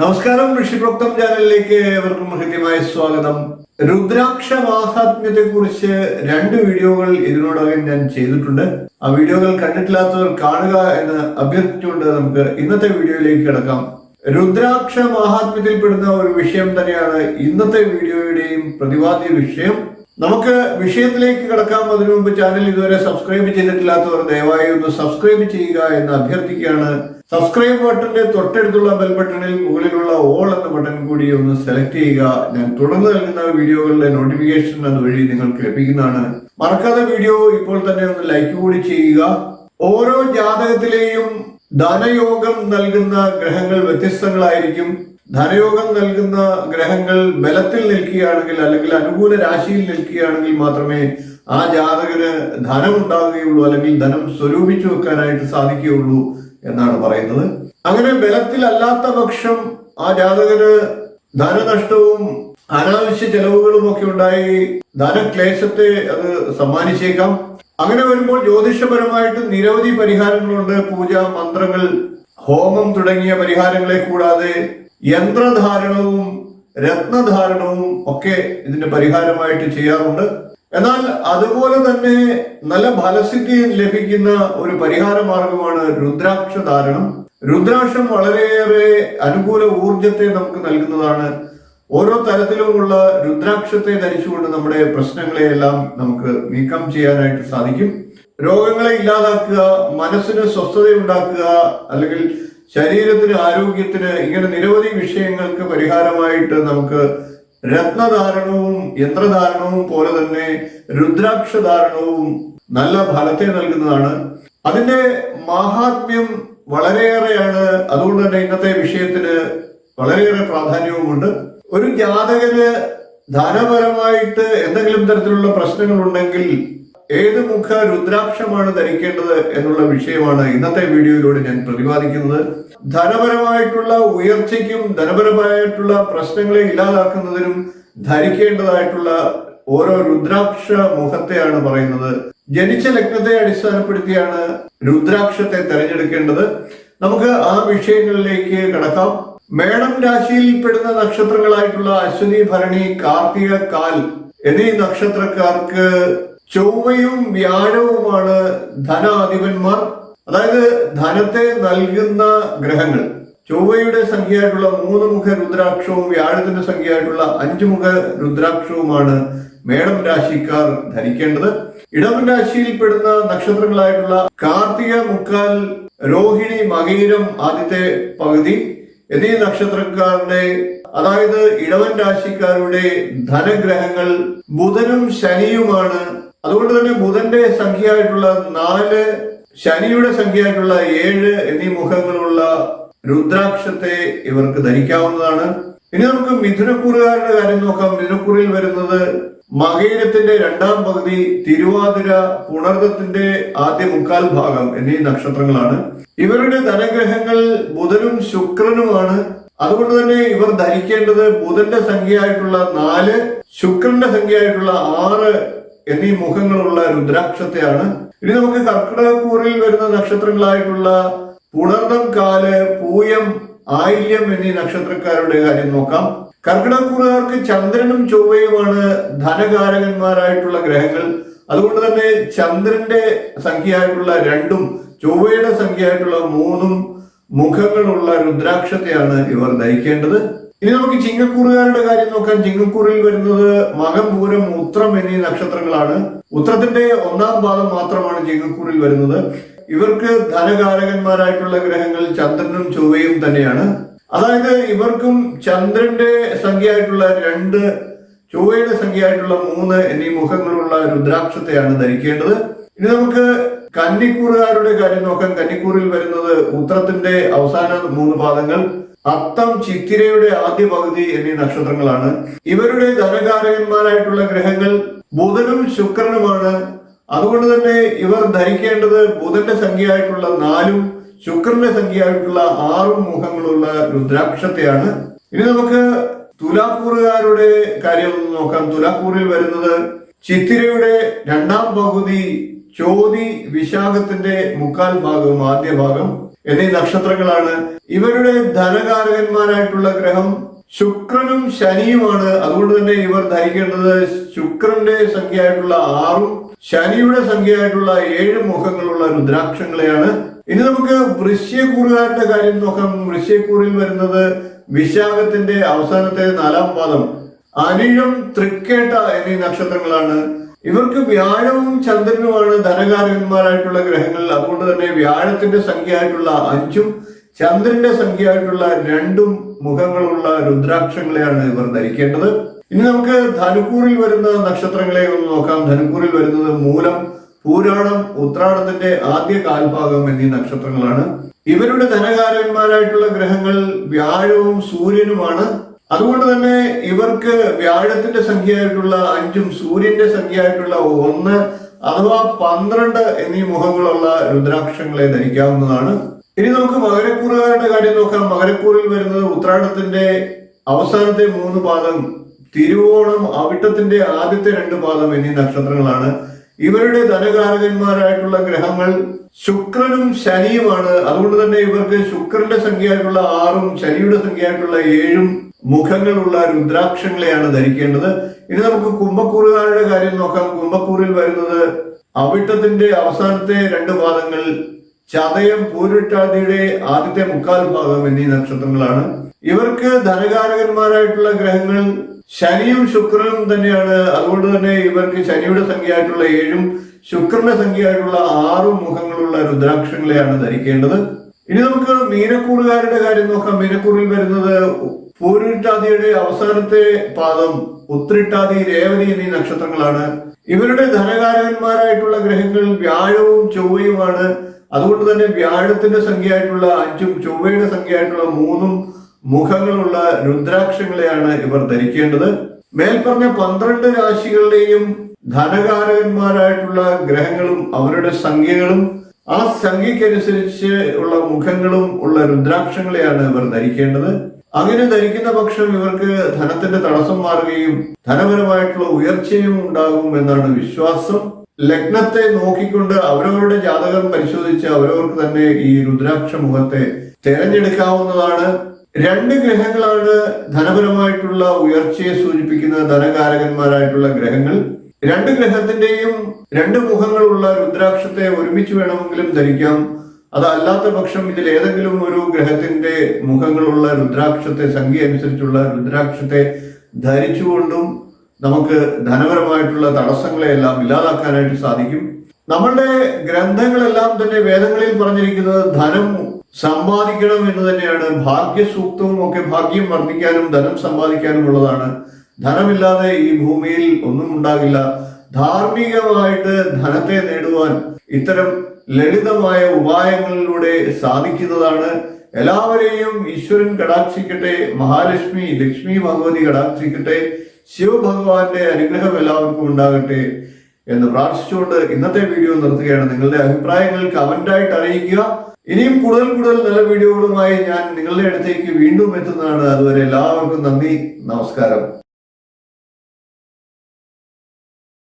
നമസ്കാരം ഋഷിപ്രോക്തം ചാനലിലേക്ക് ഏവർക്കും ഹൃദ്യമായ സ്വാഗതം. രുദ്രാക്ഷ മാഹാത്മ്യത്തെ കുറിച്ച് രണ്ട് വീഡിയോകൾ ഇതിനോടകം ഞാൻ ചെയ്തിട്ടുണ്ട്. ആ വീഡിയോകൾ കണ്ടിട്ടില്ലാത്തവർ കാണുക എന്ന് അഭ്യർത്ഥിച്ചുകൊണ്ട് നമുക്ക് ഇന്നത്തെ വീഡിയോയിലേക്ക് കിടക്കാം. രുദ്രാക്ഷ മാഹാത്മ്യത്തിൽപ്പെടുന്ന ഒരു വിഷയം തന്നെയാണ് ഇന്നത്തെ വീഡിയോയുടെയും പ്രതിപാദ്യ വിഷയം. നമുക്ക് വിഷയത്തിലേക്ക് കിടക്കാം അതിനു മുമ്പ് ചാനൽ ഇതുവരെ സബ്സ്ക്രൈബ് ചെയ്തിട്ടില്ലാത്തവർ ദയവായി ഒന്ന് സബ്സ്ക്രൈബ് ചെയ്യുക എന്ന് അഭ്യർത്ഥിക്കുകയാണ്. സബ്സ്ക്രൈബ് ബട്ടന്റെ തൊട്ടടുത്തുള്ള ബെൽ ബട്ടണിൽ മുകളിലുള്ള ഓൾ എന്ന ബട്ടൺ കൂടി ഒന്ന് സെലക്ട് ചെയ്യുക. ഞാൻ തുടർന്ന് നൽകുന്ന വീഡിയോകളുടെ നോട്ടിഫിക്കേഷൻ അതുവഴി നിങ്ങൾക്ക് ലഭിക്കുന്നതാണ്. മറക്കാതെ വീഡിയോ ഇപ്പോൾ തന്നെ ഒന്ന് ലൈക്ക് കൂടി ചെയ്യുക. ഓരോ ജാതകത്തിലെയും ധനയോഗം നൽകുന്ന ഗ്രഹങ്ങൾ വ്യത്യസ്തങ്ങളായിരിക്കും. ധനയോഗം നൽകുന്ന ഗ്രഹങ്ങൾ ബലത്തിൽ നിൽക്കുകയാണെങ്കിൽ അല്ലെങ്കിൽ അനുകൂല രാശിയിൽ നിൽക്കുകയാണെങ്കിൽ മാത്രമേ ആ ജാതകന് ധനം ഉണ്ടാകുകയുള്ളൂ അല്ലെങ്കിൽ ധനം സ്വരൂപിച്ചു വെക്കാനായിട്ട് സാധിക്കുകയുള്ളൂ എന്നാണ് പറയുന്നത്. അങ്ങനെ ബലത്തിലല്ലാത്ത പക്ഷം ആ ജാതകന് ധനനഷ്ടവും അനാവശ്യ ചെലവുകളും ഒക്കെ ഉണ്ടായി ധനക്ലേശത്തെ അത് സമ്മാനിച്ചേക്കാം. അങ്ങനെ വരുമ്പോൾ ജ്യോതിഷപരമായിട്ട് നിരവധി പരിഹാരങ്ങളുണ്ട്. പൂജ മന്ത്രങ്ങൾ ഹോമം തുടങ്ങിയ പരിഹാരങ്ങളെ കൂടാതെ യന്ത്രധാരണവും രത്നധാരണവും ഒക്കെ ഇതിന്റെ പരിഹാരമായിട്ട് ചെയ്യാറുണ്ട്. എന്നാൽ അതുപോലെ തന്നെ നല്ല ഫലസിദ്ധി ലഭിക്കുന്ന ഒരു പരിഹാര മാർഗമാണ് രുദ്രാക്ഷ ധാരണം രുദ്രാക്ഷം വളരെയേറെ അനുകൂല ഊർജത്തെ നമുക്ക് നൽകുന്നതാണ്. ഓരോ തരത്തിലുമുള്ള രുദ്രാക്ഷത്തെ ധരിച്ചുകൊണ്ട് നമ്മുടെ പ്രശ്നങ്ങളെയെല്ലാം നമുക്ക് നീക്കം ചെയ്യാനായിട്ട് സാധിക്കും. രോഗങ്ങളെ ഇല്ലാതാക്കുക മനസ്സിന് സ്വസ്ഥത ഉണ്ടാക്കുക അല്ലെങ്കിൽ ശരീരത്തിന് ആരോഗ്യത്തിന് ഇങ്ങനെ നിരവധി വിഷയങ്ങൾക്ക് പരിഹാരമായിട്ട് നമുക്ക് രത്നധാരണവും യന്ത്രധാരണവും പോലെ തന്നെ രുദ്രാക്ഷധാരണവും നല്ല ഫലത്തെ നൽകുന്നതാണ്. അതിന്റെ മാഹാത്മ്യം വളരെയേറെയാണ്. അതുകൊണ്ട് തന്നെ ഇന്നത്തെ വിഷയത്തിന് വളരെയേറെ പ്രാധാന്യവുമുണ്ട്. ഒരു ജാതകന് ധനപരമായിട്ട് എന്തെങ്കിലും തരത്തിലുള്ള പ്രശ്നങ്ങൾ ഉണ്ടെങ്കിൽ ഏത് മുഖ രുദ്രാക്ഷമാണ് ധരിക്കേണ്ടത് എന്നുള്ള വിഷയമാണ് ഇന്നത്തെ വീഡിയോയിലൂടെ ഞാൻ പ്രതിപാദിക്കുന്നത്. ധനപരമായിട്ടുള്ള ഉയർച്ചയ്ക്കും ധനപരമായിട്ടുള്ള പ്രശ്നങ്ങളെ ഇല്ലാതാക്കുന്നതിനും ധരിക്കേണ്ടതായിട്ടുള്ള ഓരോ രുദ്രാക്ഷ മുഖത്തെയാണ് പറയുന്നത്. ജനിച്ച ലഗ്നത്തെ അടിസ്ഥാനപ്പെടുത്തിയാണ് രുദ്രാക്ഷത്തെ തെരഞ്ഞെടുക്കേണ്ടത്. നമുക്ക് ആ വിഷയങ്ങളിലേക്ക് കടക്കാം. മേടം രാശിയിൽപ്പെടുന്ന നക്ഷത്രങ്ങളായിട്ടുള്ള അശ്വതി ഭരണി കാർത്തിക കാൽ എന്നീ നക്ഷത്രക്കാർക്ക് ചൊവ്വയും വ്യാഴവുമാണ് ധനാധിപന്മാർ. അതായത് ധനത്തെ നൽകുന്ന ഗ്രഹങ്ങൾ. ചൊവ്വയുടെ സംഖ്യയായിട്ടുള്ള മൂന്ന് മുഖ രുദ്രാക്ഷവും വ്യാഴത്തിന്റെ സംഖ്യയായിട്ടുള്ള അഞ്ചു മുഖ രുദ്രാക്ഷവുമാണ് മേടം രാശിക്കാർ ധരിക്കേണ്ടത്. ഇടവൻ രാശിയിൽപ്പെടുന്ന നക്ഷത്രങ്ങളായിട്ടുള്ള കാർത്തിക മുക്കാൽ രോഹിണി മകീരം ആദ്യത്തെ പകുതി. എന്നീ നക്ഷത്രക്കാരുടെ അതായത് ഇടവൻ രാശിക്കാരുടെ ധനഗ്രഹങ്ങൾ ബുധനും ശനിയുമാണ് അതുകൊണ്ട് തന്നെ ബുധന്റെ സംഖ്യയായിട്ടുള്ള നാല് ശനിയുടെ സംഖ്യയായിട്ടുള്ള ഏഴ് എന്നീ മുഖങ്ങളുള്ള രുദ്രാക്ഷത്തെ ഇവർക്ക് ധരിക്കാവുന്നതാണ്. ഇനി നമുക്ക് മിഥുനക്കൂറുകാരുടെ കാര്യം നോക്കാം. മിഥുനക്കൂറിൽ വരുന്നത് മകയിരത്തിന്റെ രണ്ടാം പകുതി തിരുവാതിര പുണർദത്തിന്റെ ആദ്യ മുക്കാൽ ഭാഗം എന്നീ നക്ഷത്രങ്ങളാണ്. ഇവരുടെ ധനഗ്രഹങ്ങൾ ബുധനും ശുക്രനുമാണ്. അതുകൊണ്ട് തന്നെ ഇവർ ധരിക്കേണ്ടത് ബുധന്റെ സംഖ്യയായിട്ടുള്ള നാല് ശുക്രന്റെ സംഖ്യയായിട്ടുള്ള ആറ് എന്നീ മുഖങ്ങളുള്ള രുദ്രാക്ഷത്തെയാണ്. ഇനി നമുക്ക് കർക്കിടകക്കൂറിൽ വരുന്ന നക്ഷത്രങ്ങളായിട്ടുള്ള പുണർദം കാൽ പൂയം ആയില്യം എന്നീ നക്ഷത്രക്കാരുടെ കാര്യം നോക്കാം. കർക്കിടകൂറുകാർക്ക് ചന്ദ്രനും ചൊവ്വയുമാണ് ധനകാരകന്മാരായിട്ടുള്ള ഗ്രഹങ്ങൾ. അതുകൊണ്ട് തന്നെ ചന്ദ്രന്റെ സംഖ്യയായിട്ടുള്ള രണ്ടും ചൊവ്വയുടെ സംഖ്യയായിട്ടുള്ള മൂന്നും മുഖങ്ങളുള്ള രുദ്രാക്ഷത്തെയാണ് ഇവർ ധരിക്കേണ്ടത്. ഇനി നമുക്ക് ചിങ്ങക്കൂറുകാരുടെ കാര്യം നോക്കാം. ചിങ്ങക്കൂറിൽ വരുന്നത് മകം പൂരം ഉത്രം എന്നീ നക്ഷത്രങ്ങളാണ്. ഉത്രത്തിന്റെ ഒന്നാം പാദം മാത്രമാണ് ചിങ്ങക്കൂറിൽ വരുന്നത്. ഇവർക്ക് ധനകാരകന്മാരായിട്ടുള്ള ഗ്രഹങ്ങൾ ചന്ദ്രനും ചൊവ്വയും തന്നെയാണ്. അതായത് ഇവർക്കും ചന്ദ്രന്റെ സംഖ്യയായിട്ടുള്ള രണ്ട് ചൊവ്വയുടെ സംഖ്യയായിട്ടുള്ള മൂന്ന് എന്നീ മുഖങ്ങളുള്ള രുദ്രാക്ഷത്തെയാണ് ധരിക്കേണ്ടത്. ഇനി നമുക്ക് കന്നിക്കൂറുകാരുടെ കാര്യം നോക്കാം. കന്നിക്കൂറിൽ വരുന്നത് ഉത്രത്തിന്റെ അവസാന മൂന്ന് പാദങ്ങൾ അത്തം ചിത്തിരയുടെ ആദ്യ പകുതി എന്നീ നക്ഷത്രങ്ങളാണ്. ഇവരുടെ ധനകാരകന്മാരായിട്ടുള്ള ഗ്രഹങ്ങൾ ബുധനും ശുക്രനുമാണ്. അതുകൊണ്ട് തന്നെ ഇവർ ധരിക്കേണ്ടത് ബുധന്റെ സംഖ്യയായിട്ടുള്ള നാലും ശുക്രന്റെ സംഖ്യയായിട്ടുള്ള ആറും മുഖങ്ങളുള്ള രുദ്രാക്ഷത്തെയാണ്. ഇനി നമുക്ക് തുലാക്കൂറുകാരുടെ കാര്യം നോക്കാം. തുലാക്കൂറിൽ വരുന്നത് ചിത്തിരയുടെ രണ്ടാം പകുതി ചോതി വിശാഖത്തിന്റെ മുക്കാൽ ഭാഗം ആദ്യ ഭാഗം എന്നീ നക്ഷത്രങ്ങളാണ്. ഇവരുടെ ധനകാരകന്മാരായിട്ടുള്ള ഗ്രഹം ശുക്രനും ശനിയുമാണ്. അതുകൊണ്ട് തന്നെ ഇവർ ധരിക്കേണ്ടത് ശുക്രന്റെ സംഖ്യയായിട്ടുള്ള ആറും ശനിയുടെ സംഖ്യയായിട്ടുള്ള ഏഴ് മുഖങ്ങളുള്ള രുദ്രാക്ഷങ്ങളെയാണ്. ഇനി നമുക്ക് വൃശ്യക്കൂറുകാരുടെ കാര്യം നോക്കാം. വൃശ്യക്കൂറിൽ വരുന്നത് വിശാഖത്തിന്റെ അവസാനത്തെ നാലാം പാദം. അനിഴം തൃക്കേട്ട എന്നീ നക്ഷത്രങ്ങളാണ്. ഇവർക്ക് വ്യാഴവും ചന്ദ്രനുമാണ് ധനകാരകന്മാരായിട്ടുള്ള ഗ്രഹങ്ങൾ. അതുകൊണ്ട് തന്നെ വ്യാഴത്തിന്റെ സംഖ്യയായിട്ടുള്ള അഞ്ചും ചന്ദ്രന്റെ സംഖ്യയായിട്ടുള്ള രണ്ടും മുഖങ്ങളുള്ള രുദ്രാക്ഷങ്ങളെയാണ് ഇവർ ധരിക്കേണ്ടത്. ഇനി നമുക്ക് ധനുക്കൂറിൽ വരുന്ന നക്ഷത്രങ്ങളെ ഒന്ന് നോക്കാം. ധനുക്കൂറിൽ വരുന്നത് മൂലം പൂരാടം ഉത്രാടത്തിന്റെ ആദ്യ കാൽഭാഗം എന്നീ നക്ഷത്രങ്ങളാണ്. ഇവരുടെ ധനകാരന്മാരായിട്ടുള്ള ഗ്രഹങ്ങൾ വ്യാഴവും സൂര്യനുമാണ്. അതുകൊണ്ട് തന്നെ ഇവർക്ക് വ്യാഴത്തിന്റെ സംഖ്യയായിട്ടുള്ള അഞ്ചും സൂര്യന്റെ സംഖ്യയായിട്ടുള്ള ഒന്ന് അഥവാ പന്ത്രണ്ട് എന്നീ മുഖങ്ങളുള്ള രുദ്രാക്ഷങ്ങളെ ധരിക്കാവുന്നതാണ്. ഇനി നമുക്ക് മകരക്കൂറുകാരുടെ കാര്യം നോക്കാം. മകരക്കൂറിൽ വരുന്നത് ഉത്രാടത്തിന്റെ അവസാനത്തെ മൂന്ന് പാദം തിരുവോണം അവിട്ടത്തിന്റെ ആദ്യത്തെ രണ്ട് പാദം എന്നീ നക്ഷത്രങ്ങളാണ്. ഇവരുടെ ധനകാരകന്മാരായിട്ടുള്ള ഗ്രഹങ്ങൾ ശുക്രനും ശനിയുമാണ്. അതുകൊണ്ട് തന്നെ ഇവർക്ക് ശുക്രന്റെ സംഖ്യയായിട്ടുള്ള ആറും ശനിയുടെ സംഖ്യയായിട്ടുള്ള ഏഴും മുഖങ്ങളുള്ള രുദ്രാക്ഷങ്ങളെയാണ് ധരിക്കേണ്ടത്. ഇനി നമുക്ക് കുംഭക്കൂറുകാരുടെ കാര്യം നോക്കാം. കുംഭക്കൂറിൽ വരുന്നത് അവിട്ടത്തിന്റെ അവസാനത്തെ രണ്ട് പാദങ്ങൾ ചതയം പൂരിട്ടാതിയുടെ ആദ്യത്തെ മുക്കാൽ ഭാഗം എന്നീ നക്ഷത്രങ്ങളാണ്. ഇവർക്ക് ധനകാരകന്മാരായിട്ടുള്ള ഗ്രഹങ്ങൾ ശനിയും ശുക്രനും തന്നെയാണ്. അതുകൊണ്ട് തന്നെ ഇവർക്ക് ശനിയുടെ സംഖ്യയായിട്ടുള്ള ഏഴും ശുക്രന്റെ സംഖ്യയായിട്ടുള്ള ആറും മുഖങ്ങളുള്ള രുദ്രാക്ഷങ്ങളെയാണ് ധരിക്കേണ്ടത്. ഇനി നമുക്ക് മീനക്കൂറുകാരുടെ കാര്യം നോക്കാം. മീനക്കൂറിൽ വരുന്നത് പൂരിട്ടാതിയുടെ അവസാനത്തെ പാദം ഉത്രിട്ടാതി രേവതി എന്നീ നക്ഷത്രങ്ങളാണ്. ഇവരുടെ ധനകാരകന്മാരായിട്ടുള്ള ഗ്രഹങ്ങൾ വ്യാഴവും ചൊവ്വയുമാണ്. അതുകൊണ്ട് തന്നെ വ്യാഴത്തിന്റെ സംഖ്യയായിട്ടുള്ള അഞ്ചും ചൊവ്വയുടെ സംഖ്യയായിട്ടുള്ള മൂന്നും മുഖങ്ങളുള്ള രുദ്രാക്ഷങ്ങളെയാണ് ഇവർ ധരിക്കേണ്ടത്. മേൽപ്പറഞ്ഞ പന്ത്രണ്ട് രാശികളുടെയും ധനകാരകന്മാരായിട്ടുള്ള ഗ്രഹങ്ങളും അവരുടെ സംഖ്യകളും ആ സംഖ്യക്കനുസരിച്ച് ഉള്ള മുഖങ്ങളും ഉള്ള രുദ്രാക്ഷങ്ങളെയാണ് ഇവർ ധരിക്കേണ്ടത്. അങ്ങനെ ധരിക്കുന്ന പക്ഷം ഇവർക്ക് ധനത്തിന്റെ തടസ്സം മാറുകയും ധനപരമായിട്ടുള്ള ഉയർച്ചയും ഉണ്ടാകും എന്നാണ് വിശ്വാസം. ലഗ്നത്തെ നോക്കിക്കൊണ്ട് അവരവരുടെ ജാതകം പരിശോധിച്ച് അവരവർക്ക് തന്നെ ഈ രുദ്രാക്ഷ മുഖത്തെ തിരഞ്ഞെടുക്കാവുന്നതാണ്. രണ്ട് ഗ്രഹങ്ങളാണ് ധനപരമായിട്ടുള്ള ഉയർച്ചയെ സൂചിപ്പിക്കുന്ന ധനകാരകന്മാരായിട്ടുള്ള ഗ്രഹങ്ങൾ. രണ്ട് ഗ്രഹത്തിന്റെയും രണ്ട് മുഖങ്ങളുള്ള രുദ്രാക്ഷത്തെ ഒരുമിച്ച് വേണമെങ്കിലും ധരിക്കാം. അതല്ലാത്ത പക്ഷം ഇതിൽ ഏതെങ്കിലും ഒരു ഗ്രഹത്തിന്റെ മുഖങ്ങളുള്ള രുദ്രാക്ഷത്തെ സംഖ്യ അനുസരിച്ചുള്ള രുദ്രാക്ഷത്തെ ധരിച്ചുകൊണ്ടും നമുക്ക് ധനപരമായിട്ടുള്ള തടസ്സങ്ങളെയെല്ലാം ഇല്ലാതാക്കാനായിട്ട് സാധിക്കും. നമ്മളുടെ ഗ്രന്ഥങ്ങളെല്ലാം തന്നെ വേദങ്ങളിൽ പറഞ്ഞിരിക്കുന്നത് ധനം സമ്പാദിക്കണം എന്ന് തന്നെയാണ്. ഭാഗ്യസൂക്തവും ഒക്കെ ഭാഗ്യം വർദ്ധിക്കാനും ധനം സമ്പാദിക്കാനും ഉള്ളതാണ്. ധനമില്ലാതെ ഈ ഭൂമിയിൽ ഒന്നും ഉണ്ടാകില്ല. ധാർമ്മികമായിട്ട് ധനത്തെ നേടുവാൻ ഇത്തരം ലളിതമായ ഉപായങ്ങളിലൂടെ സാധിക്കുന്നതാണ്. എല്ലാവരെയും ഈശ്വരൻ കടാക്ഷിക്കട്ടെ മഹാലക്ഷ്മി ലക്ഷ്മി ഭഗവതി കടാക്ഷിക്കട്ടെ. ശിവഭഗവാന്റെ അനുഗ്രഹം എല്ലാവർക്കും ഉണ്ടാകട്ടെ എന്ന് പ്രാർത്ഥിച്ചുകൊണ്ട് ഇന്നത്തെ വീഡിയോ നിർത്തുകയാണ്. നിങ്ങളുടെ അഭിപ്രായങ്ങൾ കമന്റായിട്ട് അറിയിക്കുക. ഇനിയും കൂടുതൽ കൂടുതൽ നല്ല വീഡിയോകളുമായി ഞാൻ നിങ്ങളുടെ അടുത്തേക്ക് വീണ്ടും എത്തുന്നതാണ്. അതുവരെ എല്ലാവർക്കും നന്ദി. നമസ്കാരം.